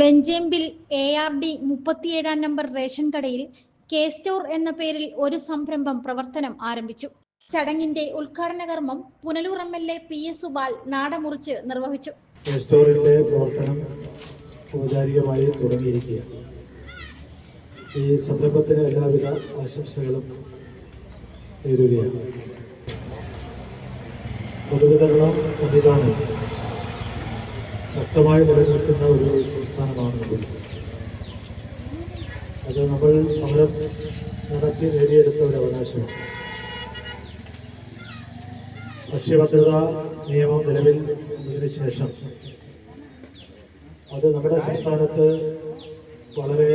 വെഞ്ചേമ്പിൽ A R D മുപ്പത്തിയേഴാം number ration കടയിൽ K store എന്ന പേരിൽ ഒരു സംരംഭം പ്രവർത്തനം ആരംഭിച്ചു. ചടങ്ങിന്റെ ഉദ്ഘാടന കർമ്മം Punalur M L A P S Supal നാടമുറിച്ച് നിർവഹിച്ചു. സ്റ്റോറിന്റെ പ്രവർത്തനം ഔപചാരികമായി തുടങ്ങിയിരിക്കുകയാണ്. ഈ സംരംഭത്തിന് എല്ലാവിധ ആശംസകളും നേരുകയാണ്. പൊതുവിതരണ സംവിധാനം ശക്തമായി നിലനിൽക്കുന്ന ഒരു നടത്തി നേടിയെടുത്ത ഒരു അവകാശമാണ്. ഭക്ഷ്യഭദ്രത നിയമം നിലവിൽ വന്നതിന് ശേഷം അത് നമ്മുടെ സംസ്ഥാനത്ത് വളരെ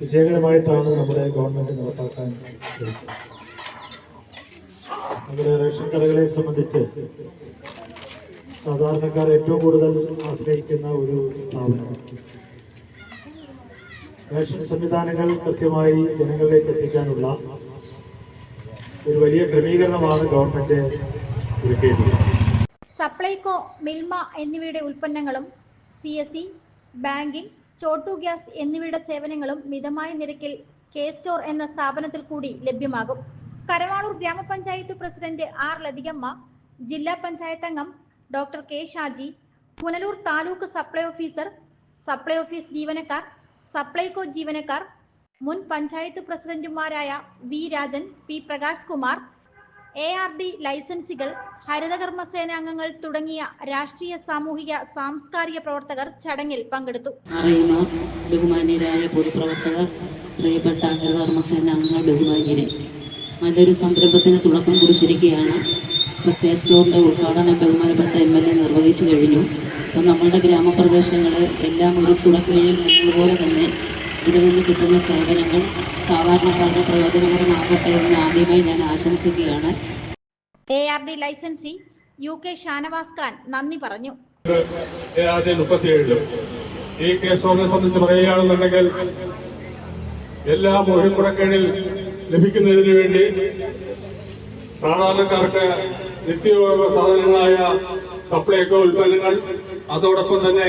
വിജയകരമായിട്ടാണ് നമ്മുടെ ഗവൺമെന്റ് നടപ്പാക്കാൻ ശ്രമിച്ചത്. നമ്മുടെ റേഷൻ കടകളെ സംബന്ധിച്ച് സാധാരണക്കാർ ഏറ്റവും കൂടുതൽ ആശ്രയിക്കുന്ന ഒരു സ്ഥാപനം റേഷൻ സംവിധാനങ്ങൾ കൃത്യമായി ജനങ്ങളിലേക്ക് എത്തിക്കാനുള്ള ഒരു വലിയ ക്രമീകരണമാണ് ഗവൺമെന്റ് ഒരുക്കിയത് സപ്ലൈകോ മിൽമ എന്നിവയുടെ ഉൽപ്പന്നങ്ങളും C S C banking Chhotu gas എന്നിവയുടെ സേവനങ്ങളും മിതമായ നിരക്കിൽ കെ സ്റ്റോർ എന്ന സ്ഥാപനത്തിൽ കൂടി ലഭ്യമാകും. കരവാളൂർ ഗ്രാമപഞ്ചായത്ത് പ്രസിഡന്റ് ആർ ലതികമ്മ ജില്ലാ പഞ്ചായത്ത് അംഗം doctor K Shaji Punalur taluk supply officer supply office ജീവനക്കാർ സപ്ലൈകോ ജീവനക്കാർ മുൻ പഞ്ചായത്ത് പ്രസിഡന്റുമാരായ V Rajan P Prakash Kumar A R D ലൈസൻസികൾ ഹരിതകർമ്മ സേനാംഗങ്ങൾ തുടങ്ങിയ രാഷ്ട്രീയ സാമൂഹിക സാംസ്കാരിക പ്രവർത്തകർ ചടങ്ങിൽ പങ്കെടുത്തു. ബഹുമാന്യരായ പൊതുപ്രവർത്തകർ പ്രിയപ്പെട്ട ഹരിതകർമ്മസേന അംഗങ്ങൾ ബഹുമാന്യരെ നല്ലൊരു സംരംഭത്തിന് തുടക്കം കുറിച്ചിരിക്കുകയാണ്. പ്രത്യേക സ്റ്റോറിന്റെ ഉദ്ഘാടനം ബഹുമാനപ്പെട്ട എം എൽ എ നിർവഹിച്ചു കഴിഞ്ഞു. അപ്പം നമ്മളുടെ ഗ്രാമപ്രദേശങ്ങൾ എല്ലാം ഒരു കുടക്കീഴിൽ നിന്നതുപോലെ തന്നെ ഇവിടെ നിന്ന് കിട്ടുന്ന സേവനങ്ങൾ സാധാരണക്കാരുടെ പ്രയോജനകരമാകട്ടെ എന്ന് ആദ്യമായി ഞാൻ ആശംസിക്കുകയാണ്. A R D licensee U K Shanavas Khan നന്ദി പറഞ്ഞു. ഈ കേസുകളെ സംബന്ധിച്ച് പറയുകയാണെന്നുണ്ടെങ്കിൽ എല്ലാം ഒരു കുടക്കീഴിൽ ലഭിക്കുന്നതിന് വേണ്ടി സാധാരണക്കാർക്ക് നിത്യോപയോഗ സാധനങ്ങളായ സപ്ലൈകോ ഉൽപ്പന്നങ്ങൾ അതോടൊപ്പം തന്നെ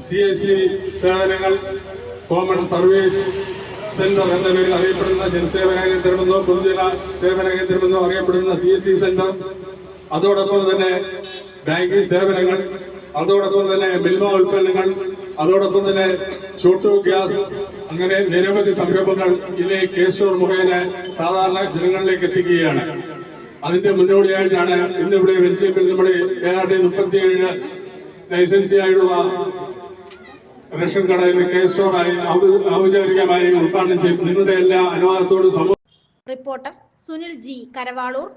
സി എസ് സി സേവനങ്ങൾ കോമൺ സർവീസ് സെന്റർ എന്ന പേരിൽ അറിയപ്പെടുന്ന ജനസേവന കേന്ദ്രമെന്നോ പൊതുജന സേവന കേന്ദ്രമെന്നോ അറിയപ്പെടുന്ന സി എസ് സി സെന്റർ അതോടൊപ്പം തന്നെ ബാങ്കിങ് സേവനങ്ങൾ അതോടൊപ്പം തന്നെ മിൽമ ഉൽപ്പന്നങ്ങൾ അതോടൊപ്പം തന്നെ ചോട്ടു ഗ്യാസ് അങ്ങനെ നിരവധി സംരംഭങ്ങൾ ഇതിലെ കേശോർ മുഖേന സാധാരണ ജനങ്ങളിലേക്ക് എത്തിക്കുകയാണ്. അതിന്റെ മുന്നോടിയായിട്ടാണ് ഇന്നിവിടെ വെഞ്ചേമ്പിൽ നമ്മുടെ ഏതാണ്ട് മുപ്പത്തിയേഴ് ലൈസൻസിയായുള്ള റേഷൻ കടയിൽ കേശോറായി ഔപചാരികമായി ഉദ്ഘാടനം ചെയ്തു. നിങ്ങളുടെ എല്ലാ അനുവാദത്തോടും റിപ്പോർട്ടർ സുനിൽ ജി കരവാളൂർ.